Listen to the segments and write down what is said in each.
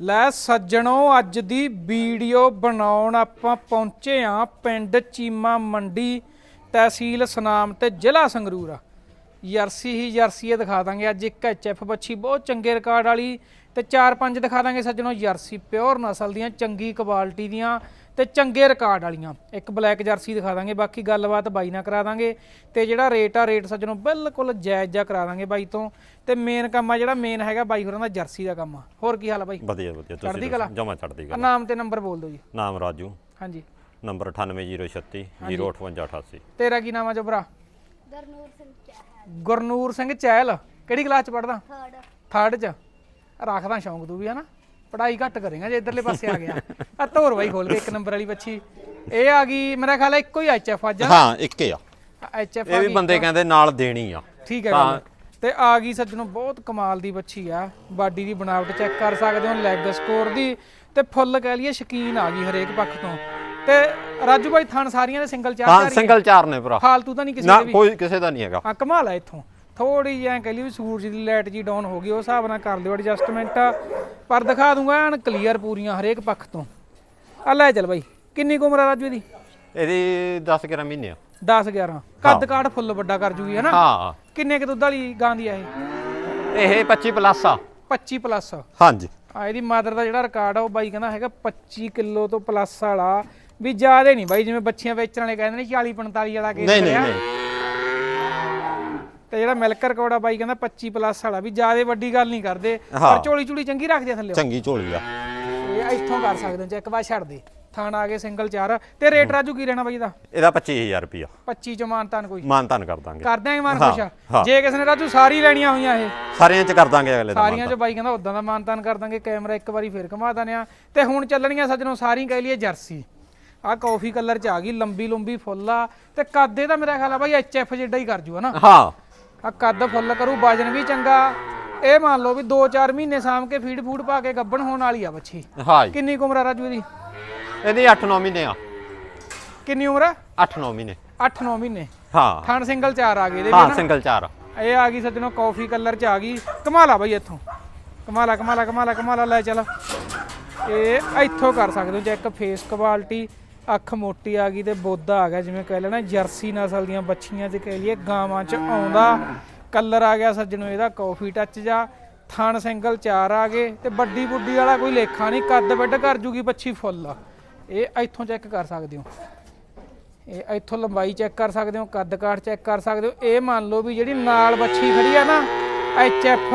ਲੈ ਸੱਜਣੋ, ਅੱਜ ਦੀ ਵੀਡੀਓ ਬਣਾਉਣ ਆਪਾਂ ਪਹੁੰਚੇ ਆ ਪਿੰਡ ਚੀਮਾ ਮੰਡੀ ਤਹਿਸੀਲ ਸਨਾਮ ਤੇ ਜ਼ਿਲ੍ਹਾ ਸੰਗਰੂਰ ਆ। ਜਰਸੀ ਹੀ ਜਰਸੀ ਇਹ ਦਿਖਾ ਦਾਂਗੇ। ਅੱਜ ਇੱਕ ਐਚਐਫ ਬੱਚੀ ਬਹੁਤ ਚੰਗੇ ਰਿਕਾਰਡ ਵਾਲੀ ਤੇ ਚਾਰ ਪੰਜ ਦਿਖਾ ਦਾਂਗੇ ਸੱਜਣੋ ਜਰਸੀ ਪਿਓਰ ਨਸਲ ਦੀਆਂ ਚੰਗੀ ਕੁਆਲਿਟੀ ਦੀਆਂ ਤੇ ਚੰਗੇ ਰਿਕਾਰਡ ਵਾਲੀਆਂ। ਇੱਕ ਬਲੈਕ ਜਰਸੀ ਦਿਖਾ ਦਾਂਗੇ ਬਾਕੀ ਗੱਲਬਾਤ ਬਾਈ ਨਾਲ ਕਰਾ ਦਾਂਗੇ ਤੇ ਜਿਹੜਾ ਰੇਟ ਆ ਰੇਟ ਸੱਜਣੋ ਬਿਲਕੁਲ ਜਾਇਜ਼ ਜਿਹਾ ਕਰਾ ਦਾਂਗੇ ਬਾਈ ਤੋਂ। ਤੇ ਮੇਨ ਕੰਮ ਆ ਜਿਹੜਾ ਮੇਨ ਹੈਗਾ ਬਾਈ ਹੋਰਾਂ ਦਾ ਜਰਸੀ ਦਾ ਕੰਮ ਆ। ਹੋਰ ਕੀ ਹਾਲ ਆ ਬਾਈ? ਵਧੀਆ ਵਧੀਆ। ਚੜ੍ਹਦੀ ਕਲਾ? ਜਮਾ ਚੜਦੀ ਆ ਕਲਾ। ਨਾਮ ਤੇ ਨੰਬਰ ਬੋਲ ਦਿਓ ਜੀ। ਨਾਮ ਰਾਜੂ। ਹਾਂਜੀ। ਨੰਬਰ 98036 05888 ਤੇਰਾ ਕੀ ਨਾਮ ਆ ਜਬਰਾ ਗਰਨੂਰ ਸਿੰਘ। ਗੁਰਨੂਰ ਸਿੰਘ ਚਹਿਲ ਕਿਹੜੀ ਕਲਾਸ ਚ ਪੜਦਾ ਥਰਡ ਥਰਡ ਚ। ਰੱਖਦਾ ਸ਼ੌਂਕ ਤੂੰ ਵੀ ਹਨਾ? ਪੜਾਈ ਘੱਟ ਕਰੇਗਾ ਜੇ ਇਧਰਲੇ ਪਾਸੇ ਆ ਗਿਆ। ਆ ਧੋਰ ਬਾਈ ਖੋਲ ਕੇ ਇੱਕ ਨੰਬਰ ਵਾਲੀ ਬੱਚੀ। ਇਹ ਆ ਗਈ ਮੇਰਾ ਖਿਆਲ ਹੈ ਇੱਕੋ ਹੀ ਐਚਐਫ ਅੱਜ ਹਾਂ ਇੱਕ ਹੀ ਆ ਐਚਐਫ ਇਹ ਵੀ ਬੰਦੇ ਕਹਿੰਦੇ ਨਾਲ ਦੇਣੀ ਆ। ਠੀਕ ਹੈ ਗੱਲ। ਤੇ ਆ ਗਈ ਸੱਜਣੋ ਬਹੁਤ ਕਮਾਲ ਦੀ ਬੱਚੀ ਆ। ਬਾਡੀ ਦੀ ਬਣਾਵਟ ਚੈੱਕ ਕਰ ਸਕਦੇ ਹੋ ਲੈਗ ਸਕੋਰ ਦੀ। ਤੇ ਫੁੱਲ ਕਹਿ ਲਈਏ ਸ਼ਕੀਨ ਆ ਗਈ ਹਰੇਕ ਪੱਖ ਤੋਂ। ਤੇ ਰਾਜੂ ਭਾਈ ਥਣ ਸਾਰੀਆਂ ਦੇ ਸਿੰਗਲ ਚਾਰ ਹਾਂ ਚਾਰ ਹੀ ਸਿੰਗਲ ਚਾਰ ਨੇ ਭਰਾ। ਫਾਲਤੂ ਤਾਂ ਨਹੀਂ ਕਿਸੇ ਨਾ ਦੇ ਵੀ? ਕੋਈ ਕਿਸੇ ਦਾ ਨਹੀਂ ਹੈਗਾ। ਆ ਕਮਾਲ ਆ ਇੱਥੋਂ। ਥੋੜੀ ਜਿਹੀ ਐਂ ਕਹਿ ਲਈ ਵੀ ਸੂਰਜ ਦੀ ਲਾਈਟ ਜੀ ਡਾਊਨ ਹੋ ਗਈ ਉਸ ਹਿਸਾਬ ਨਾਲ ਕਰ ਲਿਓ ਐਡਜਸਟਮੈਂਟ ਪਰ ਦਿਖਾ ਦੂੰਗਾ ਐਨ ਕਲੀਅਰ ਪੂਰੀਆਂ ਹਰੇਕ ਪੱਖ ਤੋਂ। ਆ ਲੈ ਚੱਲ ਬਾਈ ਕਿੰਨੀ ਕੁ ਉਮਰ ਆ ਰਾਜੂ ਦੀ ਇਹਦੀ 10 11 ਮਹੀਨੇ ਆ। 10 11 ਕੱਦ ਕਾਠ ਫੁੱਲ ਵੱਡਾ ਕਰ ਜੂਗੀ ਹੈ ਨਾ? ਹਾਂ। ਕਿੰਨੇ ਕੁ ਦੁੱਧ ਵਾਲੀ ਗਾਂ ਦੀ ਆ ਇਹ? ਇਹ 25 ਪਲੱਸ ਆ। 25 ਪਲੱਸ ਹਾਂਜੀ। ਆ ਇਹਦੀ ਮਾਦਰ ਦਾ ਜਿਹੜਾ ਰਿਕਾਰਡ ਆ ਉਹ ਬਾਈ ਕਹਿੰਦਾ ਹੈਗਾ 25 ਕਿਲੋ ਤੋਂ ਪਲੱਸ ਵਾਲਾ। ਵੀ ਜ਼ਿਆਦੇ ਨਹੀਂ ਬਾਈ ਜਿਵੇਂ ਬੱਚੀਆਂ ਵੇਚਣ ਵਾਲੇ ਕਹਿੰਦੇ ਨੇ 40 45 ਵਾਲਾ ਕੇਸ ਨਹੀਂ ਨਹੀਂ। ਨਹੀਂ। ਤੇ ਜਿਹੜਾ ਮਿਲਕ ਰਿਕਾਰਡ ਆ ਬਾਈ ਕਹਿੰਦਾ 25 ਪਲੱਸ ਵਾਲਾ ਵੀ ਜ਼ਿਆਦੇ ਵੱਡੀ ਗੱਲ ਨਹੀਂ ਕਰਦੇ ਹਾਂ। ਪਰ ਝੋਲੀ ਝੂਲੀ ਚੰਗੀ ਰੱਖਦੇ ਆ ਥੱਲੇ। ਚੰਗੀ ਝੋਲੀ ਆ। ਇਹ ਇੱਥੋਂ ਕਰ ਸਕਦੇ ਹੋ ਚੈੱਕ ਬਾਅਦ ਛੱਡ ਦੇ। ਥਾਣ ਆ ਗਏ ਸਿੰਗਲ ਚਾਰ। ਤੇ ਰੇਟ ਰਾਜੂ ਕੀ ਰਹਿਣਾ ਬਾਈ ਦਾ? ਇਹਦਾ 25000 ਰੁਪਿਆ 25 ਚ ਮਾਨਤਾਨ ਕੋਈ? ਮਾਨ ਤਾਨ ਕਰ ਦਾਂਗੇ। ਕਰ ਦਿਆਂਗੇ ਮਾਨ ਹਾਂ, ਖੁਸ਼? ਆ ਹਾਂ। ਜੇ ਕਿਸੇ ਨੇ ਰਾਜੂ ਸਾਰੀ ਲੈਣੀਆਂ ਹੋਈਆਂ ਇਹ। ਸਾਰਿਆਂ ਚ ਕਰ ਦਾਂਗੇ ਅਗਲੇ ਦਾ ਸਾਰੀਆਂ ਚ ਬਾਈ ਕਹਿੰਦਾ ਉਦਾਂ ਦਾ ਮਾਨਤਾਨ ਕਰ ਦਾਂਗੇ ਕੈਮਰਾ ਇੱਕ ਵਾਰੀ ਫੇਰ ਘੁਮਾ ਦਨੇ ਆ ਤੇ ਹੁਣ ਚੱਲਣੀਆਂ ਸੱਜਣੋਂ ਸਾਰੀ ਕਹਿ ਲਈਏ ਜਰਸੀ। ਆ ਕਾਫੀ ਕਲਰ ਚ ਆ ਗਈ ਲੰਬੀ ਲੰਬੀ ਫੁੱਲ ਆ। ਤੇ ਕੱਦ ਇਹਦਾ ਮੇਰਾ ਖਿਆਲ ਆ ਬਾਈ ਐਚਐਫ ਜਿੱਡਾ ਹੀ ਕਰ ਜੂ ਹਨਾ? ਹਾਂ। ਆ ਕੱਦ ਫੁੱਲ ਕਰੂ ਵਜਨ ਵੀ ਚੰਗਾ। ਇਹ ਮੰਨ ਲਓ ਵੀ 2-4 ਮਹੀਨੇ ਸਾਂਭ ਕੇ ਫੀਡ ਫੂਡ ਪਾ ਕੇ ਗੱਬਣ ਹੋਣ ਵਾਲੀ ਆ ਬੱਚੀ। ਹਾਂ ਜੀ। ਕਿੰਨੀ ਕੁ ਉਮਰ ਆ ਰਾਜੂ ਦੀ ਇਹਦੀ 8-9 ਮਹੀਨੇ ਆ। ਕਿੰਨੀ ਉਮਰ ਆ? 8-9 ਮਹੀਨੇ। 8-9 ਮਹੀਨੇ। ਹਾਂ। ਥਣ ਸਿੰਗਲ ਚਾਰ ਆ ਗਏ ਇਹਦੇ ਹਾਂ ਸਿੰਗਲ ਚਾਰ ਇਹ ਆ ਗਈ ਸੱਜਣੋ ਕਾਫੀ ਕਲਰ ਚ ਆ ਗਈ। ਕਮਾਲਾ ਬਾਈ ਇੱਥੋਂ। ਕਮਾਲਾ ਕਮਾਲਾ ਕਮਾਲਾ ਕਮਾਲਾ ਲੈ ਚੱਲ। ਇਹ ਇੱਥੋਂ ਕਰ ਸਕਦੇ ਹੋ ਚੈੱਕ ਫੇਸ ਕੁਆਲਿਟੀ ਅੱਖ ਮੋਟੀ ਆ ਗਈ ਤੇ ਬੋਦਾ ਆ ਗਿਆ, ਜਿਵੇਂ ਕਹਿ ਲੈਣਾ, ਜਰਸੀ ਨਸਲ ਦੀਆਂ ਬੱਚੀਆਂ ਚ ਕਹਿ ਲਈਏ, ਗਾਵਾਂ ਚ ਆਉਂਦਾ। ਕਲਰ ਆ ਗਿਆ ਸੱਜਣੋ, ਇਹਦਾ ਕਾਫੀ ਟੱਚ ਜਾ। ਥਣ ਸਿੰਗਲ ਚਾਰ ਆ ਗਏ ਤੇ ਵੱਡੀ ਬੁੱਢੀ ਵਾਲਾ ਕੋਈ ਲੇਖਾ ਨਹੀਂ, ਕੱਦ ਵੱਡ ਕਰ ਜੂਗੀ ਬੱਚੀ ਫੁੱਲ। ਇਹ ਇੱਥੋਂ ਚੈੱਕ ਕਰ ਸਕਦੇ ਹੋ। ਇਹ ਇੱਥੋਂ ਲੰਬਾਈ ਚੈੱਕ ਕਰ ਸਕਦੇ ਹੋ, ਕੱਦ ਕਾਠ ਚੈੱਕ ਕਰ ਸਕਦੇ ਹੋ। ਇਹ ਮੰਨ ਲਓ ਵੀ ਜਿਹੜੀ ਨਾਲ ਬੱਚੀ ਖੜੀ ਆ ਨਾ ਐਚ ਐਫ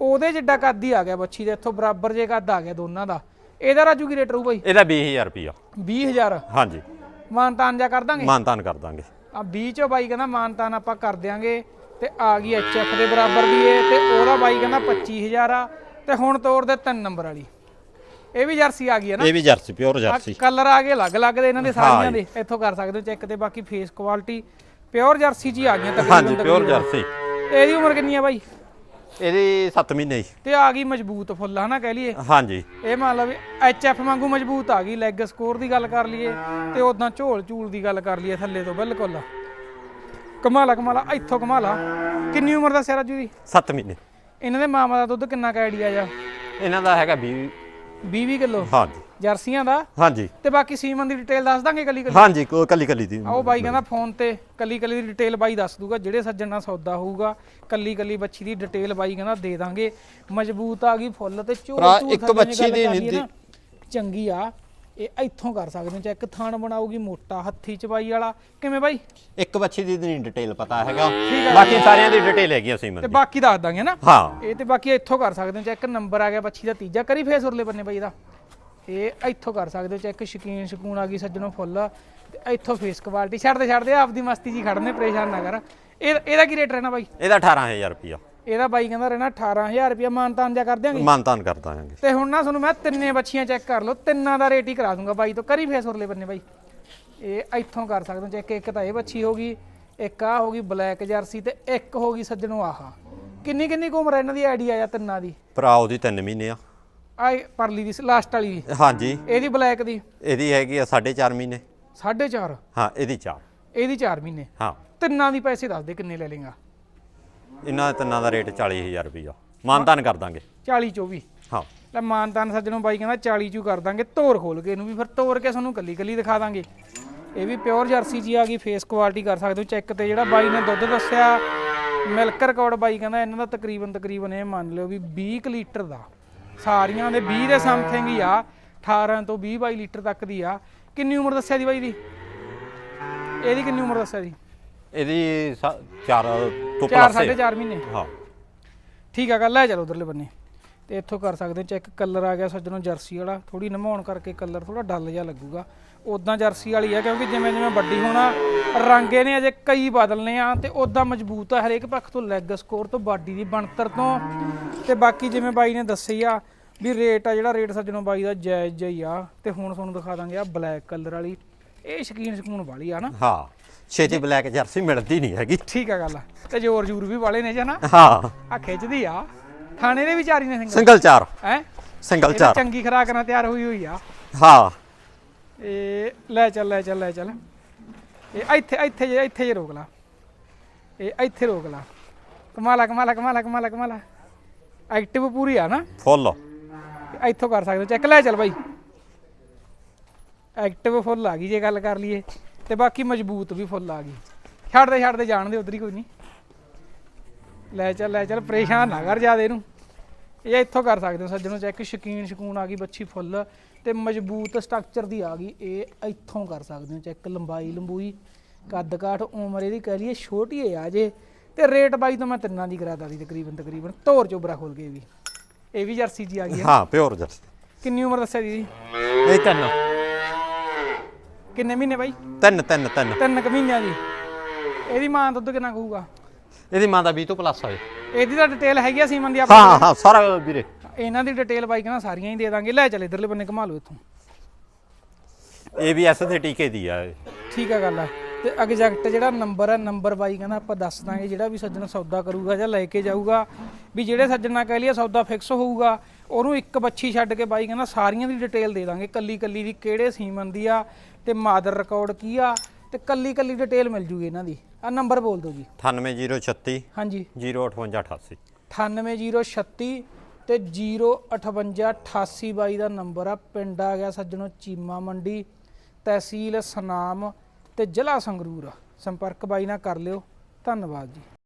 ਉਹਦੇ ਜਿੱਡਾ ਕੱਦ ਹੀ ਆ ਗਿਆ ਬੱਚੀ ਦੇ, ਇੱਥੋਂ ਬਰਾਬਰ ਜੇ ਕੱਦ ਆ ਗਿਆ ਦੋਨਾਂ ਦਾ। ਇਹਦਾ ਰਾਜੂ ਕੀ ਰੇਟ ਰਹੂ ਬਾਈ? ਇਹਦਾ 20000 ਰੁਪਿਆ 20000 ਹਾਂਜੀ। ਮਾਨਤਾਨ ਜਾ ਕਰ ਦਾਂਗੇ? ਮਾਨ ਤਾਨ ਕਰ ਦਾਂਗੇ। ਆ 20 ਚੋਂ ਬਾਈ ਕਹਿੰਦਾ ਮਾਨਤਾਨ ਆਪਾਂ ਕਰ ਦਿਆਂਗੇ ਤੇ ਆ ਗਈ ਐਚ ਐਫ ਦੇ ਬਰਾਬਰ ਦੀ ਏ ਤੇ ਉਹਦਾ ਬਾਈ ਕਹਿੰਦਾ 25000 ਆ ਤੇ ਹੁਣ ਤੋਰ ਦੇ 3 ਨੰਬਰ ਵਾਲੀ। ਇਹ ਵੀ ਜਰਸੀ ਆ ਗਈ ਹੈ ਨਾ? ਇਹ ਵੀ ਜਰਸੀ ਪਿਓਰ ਜਰਸੀ। ਕਲਰ ਆ ਗਏ ਅਲੱਗ ਅਲੱਗ ਦੇ ਇਹਨਾਂ ਦੇ ਸਾਰੀਆਂ ਦੇ। ਇੱਥੋਂ ਕਰ ਸਕਦੇ ਹੋ ਚੈੱਕ ਤੇ ਬਾਕੀ ਫੇਸ ਕੁਆਲਿਟੀ ਪਿਓਰ ਜਰਸੀ ਜੀ ਆ ਗਈਆਂ ਤਕਰੀਬਨ ਹਾਂਜੀ ਪਿਓਰ। ਜਰਸੀ। ਇਹਦੀ ਉਮਰ ਕਿੰਨੀ ਆ ਬਾਈ? ਇਹਦੀ 7 ਮਹੀਨੇ ਹੀ। ਤੇ ਆ ਗਈ ਮਜ਼ਬੂਤ ਫੁੱਲ ਹਨਾ ਕਹਿ ਲਈਏ? ਹਾਂਜੀ। ਇਹ ਮੰਨ ਲਓ ਵੀ ਐਚ ਐਫ ਵਾਂਗੂ ਮਜ਼ਬੂਤ ਆ ਗਈ ਲੈਗ ਸਕੋਰ ਦੀ ਗੱਲ ਕਰ ਲਈਏ ਤੇ ਉਦਾਂ ਝੋਲ ਝੂਲ ਦੀ ਗੱਲ ਕਰ ਲਈਏ ਥੱਲੇ ਤੋਂ ਬਿਲਕੁਲ। ਕਮਾਲਾ ਕਮਾਲਾ ਇੱਥੋਂ ਕਮਾਲਾ। ਕਿੰਨੀ ਉਮਰ ਦਾ ਰਾਜੂ ਦੀ 7 ਮਹੀਨੇ। ਇਹਨਾਂ ਦੇ ਮਾਮਾ ਦਾ ਦੁੱਧ ਕਿੰਨਾ ਕੁ ਆਈਡੀਆ ਜਾ ਇਹਨਾਂ ਦਾ ਹੈਗਾ 20 20 ਕਿਲੋ? ਹਾਂਜੀ। ਜਰਸੀਆਂ ਦਾ? ਹਾਂਜੀ। ਤੇ ਬਾਕੀ ਸੀਮਨ ਦੀ ਡਿਟੇਲ ਦੱਸ ਦਾਂਗੇ ਕੱਲੀ ਕੱਲੀ ਹਾਂਜੀ ਕੋ ਕੱਲੀ ਕੱਲੀ ਦੀ ਆਓ ਬਾਈ ਕਹਿੰਦਾ ਫੋਨ ਤੇ ਕੱਲੀ ਕੱਲੀ ਦੀ ਡਿਟੇਲ ਬਾਈ ਦੱਸ ਦੂਗਾ ਜਿਹੜੇ ਸੱਜਣ ਨਾਲ ਸੌਦਾ ਹੋਊਗਾ ਕੱਲੀ ਕੱਲੀ ਬੱਚੀ ਦੀ ਡਿਟੇਲ ਬਾਈ ਕਹਿੰਦਾ ਦੇ ਦਾਂਗੇ। ਮਜ਼ਬੂਤ ਆ ਗਈ ਫੁੱਲ ਤੇ ਝੋਲ ਝੂਲ ਇੱਕ ਬੱਚੀ ਦੀ ਚੰਗੀ ਆ। ਇਹ ਇੱਥੋਂ ਕਰ ਸਕਦੇ ਹੋ ਚੈੱਕ ਥਾਣ ਬਣਾਉਗੀ ਮੋਟਾ ਹੱਥੀ ਚਬਾਈ ਵਾਲਾ। ਕਿਵੇਂ ਬਾਈ? ਇੱਕ ਬੱਚੀ ਦੀ ਨਹੀਂ ਡਿਟੇਲ ਪਤਾ ਹੈਗਾ। ਬਾਕੀ ਸਾਰਿਆਂ ਦੀ ਡਿਟੇਲ ਹੈਗੀ ਅਸੀਂ ਤੇ ਮਨ ਬਾਕੀ ਦੱਸ ਦਾਂਗੇ ਨਾ। ਹਾਂ। ਇਹ ਤੇ ਬਾਕੀ ਇੱਥੋਂ ਕਰ ਸਕਦੇ ਹੋ ਚੈੱਕ ਨੰਬਰ ਆ ਗਿਆ ਬੱਚੀ ਦਾ ਤੀਜਾ। ਕਰੀ ਫੇਸ ਉਰਲੇ ਬੰਨੇ ਬਾਈ ਦਾ। ਇਹ ਇੱਥੋਂ ਕਰ ਸਕਦੇ ਹੋ ਚੈੱਕ ਸ਼ਕੀਨ ਸ਼ਕੂਨ ਆ ਗਈ ਸੱਜਣੋਂ ਫੁੱਲ। ਤੇ ਇੱਥੋਂ ਫੇਸ ਕੁਆਲਿਟੀ ਛੱਡਦੇ ਛੱਡਦੇ ਆਪਦੀ ਮਸਤੀ ਜੀ ਖੜਨੇ ਪਰੇਸ਼ਾਨ ਨਾ ਕਰ। ਇਹ ਇਹਦਾ ਕੀ ਰੇਟ ਰਹਿਣਾ ਬਾਈ? ਇਹਦਾ 18000 ਰੁਪਿਆ ਇਹਦਾ ਬਾਈ ਕਹਿੰਦਾ ਰਹਿਣਾ 18000 ਰੁਪਇਆ ਮਾਨਤਾਨ ਜਾ ਕਰ ਦਿਆਂਗੇ। ਮਾਨ ਤਾਨ ਕਰ ਦਾਂਗੇ। ਤੇ ਹੁਣ ਨਾ ਤੁਹਾਨੂੰ ਮੈਂ ਤਿੰਨੇ ਬੱਚੀਆਂ ਚੈੱਕ ਕਰ ਲਓ ਤਿੰਨਾਂ ਦਾ ਰੇਟ ਹੀ ਕਰਾ ਦੂੰਗਾ ਬਾਈ ਤੋਂ। ਕਰੀ ਫੇਸ ਉਰਲੇ ਬੰਨੇ ਬਾਈ। ਇਹ ਇੱਥੋਂ ਕਰ ਸਕਦੇ ਹੋ ਚੈੱਕ ਇੱਕ ਤਾਂ ਇਹ ਬੱਚੀ ਹੋਗੀ ਇੱਕ ਆ ਹੋਗੀ ਬਲੈਕ ਜਰਸੀ ਤੇ ਇੱਕ ਹੋਗੀ ਸੱਜਣੋਂ ਆਹ। ਕਿੰਨੀ ਕਿੰਨੀ ਕੁ ਉਮਰ ਹੈ ਇਹਨਾਂ ਦੀ ਆਈਡੀਆ ਆ ਤਿੰਨਾਂ ਦੀ? ਭਰਾ ਉਹਦੀ 3 ਮਹੀਨੇ ਆ। ਆ ਪਰਲੀ ਦੀ ਲਾਸਟ ਵਾਲੀ ਦੀ? ਹਾਂਜੀ। ਇਹਦੀ ਬਲੈਕ ਦੀ? ਇਹਦੀ ਹੈਗੀ ਆ 4.5 ਮਹੀਨੇ। 4.5 ਹਾਂ ਇਹਦੀ 4 ਇਹਦੀ 4 ਮਹੀਨੇ? ਹਾਂ। ਤਿੰਨਾਂ ਦੀ ਪੈਸੇ ਦੱਸ ਦੇ ਕਿੰਨੇ ਲੈ ਲੇਗਾ ਇਹਨਾਂ ਤਿੰਨਾਂ ਦਾ ਰੇਟ 40000 ਰੁਪਿਆ ਮਾਨ ਤਾਨ ਕਰ ਦਾਂਗੇ। 40 24 ਹਾਂ। ਲੈ ਮਾਨਤਾਨ ਸੱਜਣੋਂ ਬਾਈ ਕਹਿੰਦਾ 40 ਚੂ ਕਰ ਦਾਂਗੇ ਤੋਰ ਖੋਲ ਕੇ ਇਹਨੂੰ ਵੀ ਫਿਰ ਤੋਰ ਕੇ ਤੁਹਾਨੂੰ ਕੱਲੀ ਕੱਲੀ ਦਿਖਾ ਦਾਂਗੇ। ਇਹ ਵੀ ਪਿਓਰ ਜਰਸੀ ਜੀ ਆ ਗਈ ਫੇਸ ਕੁਆਲਿਟੀ ਕਰ ਸਕਦੇ ਹੋ ਚੈੱਕ ਤੇ ਜਿਹੜਾ ਬਾਈ ਨੇ ਦੁੱਧ ਦੱਸਿਆ ਮਿਲਕ ਰਿਕਾਰਡ ਬਾਈ ਕਹਿੰਦਾ ਇਹਨਾਂ ਦਾ ਤਕਰੀਬਨ ਤਕਰੀਬਨ ਇਹ ਮੰਨ ਲਿਓ ਵੀ 20 ਕੁ ਲੀਟਰ ਦਾ। ਸਾਰੀਆਂ ਦੇ 20 ਦੇ ਸਮਥਿੰਗ ਹੀ ਆ 18 ਤੋਂ 20 22 ਲੀਟਰ ਤੱਕ ਦੀ ਆ। ਕਿੰਨੀ ਉਮਰ ਦੱਸਿਆ ਦੀ ਬਾਈ ਦੀ? ਇਹਦੀ ਕਿੰਨੀ ਉਮਰ ਦੱਸਿਆ ਦੀ ਇਹਦੀ 4 ਤੋਂ 4 ਪਲੱਸ ਹੈ। 4.5 ਮਹੀਨੇ। ਹਾਂ। ਠੀਕ ਆ ਗੱਲ ਲੈ ਚਲੋ ਉਧਰਲੇ ਬੰਨੇ। ਤੇ ਇੱਥੋਂ ਕਰ ਸਕਦੇ ਹੋ ਚੈੱਕ ਕਲਰ ਆ ਗਿਆ ਸੱਜਣੋਂ ਜਰਸੀ ਵਾਲਾ ਥੋੜੀ ਨਮਾਉਣ ਕਰਕੇ ਕਲਰ ਥੋੜਾ ਡੱਲ ਜਿਹਾ ਲੱਗੂਗਾ। ਉਦਾਂ ਜਰਸੀ ਵਾਲੀ ਆ ਕਿਉਂਕਿ ਜਿਵੇਂ ਜਿਵੇਂ ਵੱਡੀ ਹੋਣਾ ਰੰਗੇ ਨੇ ਅਜੇ ਕਈ ਬਦਲਨੇ ਆ ਤੇ ਉਦਾਂ ਮਜ਼ਬੂਤ ਆ ਹਰੇਕ ਪੱਖ ਤੋਂ ਲੈਗ ਸਕੋਰ ਤੋਂ ਬਾਡੀ ਦੀ ਬਣਤਰ ਤੋਂ। ਤੇ ਬਾਕੀ ਜਿਵੇਂ ਬਾਈ ਨੇ ਦੱਸਿਆ ਵੀ ਰੇਟ ਆ ਜਿਹੜਾ ਰੇਟ ਸੱਜਣੋਂ ਬਾਈ ਦਾ ਜਾਇਜ਼ ਜਿਹਾ ਆ ਤੇ ਹੁਣ ਤੁਹਾਨੂੰ ਦਿਖਾ ਦਾਂਗੇ ਆ ਬਲੈਕ ਕਲਰ ਵਾਲੀ। ਇਹ ਸ਼ਕੀਨ ਸ਼ਕੂਨ ਵਾਲੀ ਆ ਨਾ। ਹਾਂ ਛੇਤੀ ਬਲੈਕ ਜਰਸੀ ਮਿਲਦੀ ਨਹੀਂ ਹੈਗੀ। ਠੀਕ ਆ ਗੱਲ ਤੇ ਜੋਰ ਜੂਰ ਵੀ ਵਾਲੇ ਨੇ ਜਨਾ ਹਾਂ। ਆ ਖਿੱਚਦੀ ਆ। ਥਾਣੇ ਦੇ ਵਿਚਾਰੀ ਨੇ ਸਿੰਗਲ ਸਿੰਗਲ ਚਾਰ। ਹੈ? ਸਿੰਗਲ ਚਾਰ। ਚੰਗੀ ਖਰਾਕ ਨਾਲ ਤਿਆਰ ਹੋਈ ਹੋਈ ਆ। ਹਾਂ। ਇਹ ਲੈ ਚੱਲ ਲੈ ਚੱਲ ਲੈ ਚੱਲ। ਇਹ ਇੱਥੇ ਇੱਥੇ ਜੇ ਇੱਥੇ ਜੇ ਰੋਕ ਲਾ। ਇਹ ਇੱਥੇ ਰੋਕ ਲਾ। ਕਮਾਲਾ ਕਮਾਲਾ ਕਮਾਲਾ ਕਮਾਲਾ ਕਮਾਲਾ ਐਕਟਿਵ ਪੂਰੀ ਆ ਨਾ। ਫੁੱਲ ਇੱਥੋਂ ਕਰ ਸਕਦੇ ਚੈੱਕ ਲੈ ਚੱਲ ਬਾਈ। ਐਕਟਿਵ ਫੁੱਲ ਆ ਗਈ ਜੇ ਗੱਲ ਕਰ ਲਈਏ ਤੇ ਬਾਕੀ ਮਜ਼ਬੂਤ ਵੀ ਫੁੱਲ ਆ ਗਈ। ਛੱਡ ਦੇ ਛੱਡ ਦੇ ਜਾਣ ਦੇ ਉਧਰ ਹੀ ਕੋਈ ਨਹੀਂ ਲੈ ਚੱਲ ਲੈ ਚੱਲ ਪਰੇਸ਼ਾਨ ਨਾ ਕਰ ਜ਼ਿਆਦਾ ਇਹਨੂੰ। ਇਹ ਇੱਥੋਂ ਕਰ ਸਕਦੇ ਹੋ ਸੱਜਣੋ ਚੈੱਕ ਸ਼ਕੀਨ ਸ਼ਕੂਨ ਆ ਗਈ ਬੱਚੀ ਫੁੱਲ ਤੇ ਮਜ਼ਬੂਤ ਸਟਰਕਚਰ ਦੀ ਆ ਗਈ ਇਹ ਇੱਥੋਂ ਕਰ ਸਕਦੇ ਹੋ ਚੈੱਕ ਲੰਬਾਈ ਲੰਬੂਈ ਕੱਦ ਕਾਠ ਉਮਰ ਇਹਦੀ ਕਹਿ ਲਈਏ ਛੋਟੀ ਹੈ ਆ ਜੇ ਤੇ ਰੇਟ ਬਾਈ ਤੋਂ ਮੈਂ ਤਿੰਨਾਂ ਦੀ ਕਰਾਤਾ ਦੀ ਤਕਰੀਬਨ ਤਕਰੀਬਨ ਧੋਰ ਚੋਬਰਾ ਖੋਲ ਕੇ ਵੀ। ਇਹ ਵੀ ਜਰਸੀ ਜੀ ਆ ਗਈ ਹੈ। ਹਾਂ ਪਿਓਰ ਜਰਸੀ। ਕਿੰਨੀ ਉਮਰ ਦੱਸਿਆ ਦੀਦੀ? ਇਹ ਤਿੰਨ। ਕਿੰਨੇ ਮਹੀਨੇ ਬਾਈ? ਤਿੰਨ ਤਿੰਨ ਤਿੰਨ। ਤਿੰਨ ਕੁ ਮਹੀਨਿਆਂ ਦੀ ਇਹਦੀ ਮਾਂ ਦੁੱਧ ਕਿੰਨਾ ਕਹੂਗਾ ਇਹਦੀ ਮਾਂ ਦਾ 20 ਤੋਂ ਪਲੱਸ ਹੋਏ ਇਹਦੀ ਤਾਂ ਡਿਟੇਲ ਹੈਗੀ ਆ ਸੀਮਨ ਦੀ ਆਪਾਂ ਹਾਂ ਹਾਂ ਸਾਰਾ ਵੀਰੇ। ਇਹਨਾਂ ਦੀ ਡਿਟੇਲ ਬਾਈ ਕਹਿੰਦਾ ਸਾਰੀਆਂ ਹੀ ਦੇ ਦਾਂਗੇ। ਲੈ ਚੱਲ ਇਧਰਲੇ ਬੰਨੇ ਘੁਮਾ ਲਓ ਇੱਥੋਂ। ਇਹ ਵੀ ਐਸ ਦੇ ਟੀਕੇ ਦੀ ਆ ਇਹ। ਠੀਕ ਆ ਗੱਲ ਆ। ਤੇ ਐਗਜ਼ੈਕਟ ਜਿਹੜਾ ਨੰਬਰ ਹੈ ਨੰਬਰ ਬਾਈ ਕਹਿੰਦਾ ਆਪਾਂ ਦੱਸ ਦਾਂਗੇ ਜਿਹੜਾ ਵੀ ਸੱਜਣ ਸੌਦਾ ਕਰੂਗਾ ਜਾਂ ਲੈ ਕੇ ਜਾਊਗਾ। ਵੀ ਜਿਹੜੇ ਸੱਜਣ ਨਾਲ ਕਹਿ ਲਈਏ ਸੌਦਾ ਫਿਕਸ ਹੋਊਗਾ ਉਹਨੂੰ ਇੱਕ ਬੱਚੀ ਛੱਡ ਕੇ ਬਾਈ ਕਹਿੰਦਾ ਸਾਰੀਆਂ ਦੀ ਡਿਟੇਲ ਦੇ ਦਾਂਗੇ। ਕੱਲੀ ਕੱਲੀ ਦੀ ਕਿਹੜੇ ਸੀਮਨ ਦੀ ਆ ਤੇ ਮਾਦਰ ਰਿਕਾਰਡ ਕੀ ਆ? ਤੇ ਕੱਲੀ ਕੱਲੀ ਡਿਟੇਲ ਮਿਲ ਜੂਗੀ ਇਹਨਾਂ ਦੀ। ਆ ਨੰਬਰ ਬੋਲ ਦਿਓ ਜੀ। 98036 ਹਾਂਜੀ। 05888 98036 ਤੇ 05888 ਬਾਈ ਦਾ ਨੰਬਰ ਆ। ਪਿੰਡ ਆ ਗਿਆ ਸੱਜਣੋ ਚੀਮਾ ਮੰਡੀ ਤਹਿਸੀਲ ਸਨਾਮ ਤੇ ਜ਼ਿਲ੍ਹਾ ਸੰਗਰੂਰ ਆ। ਸੰਪਰਕ ਬਾਈ ਨਾਲ ਕਰ ਲਿਓ। ਧੰਨਵਾਦ ਜੀ।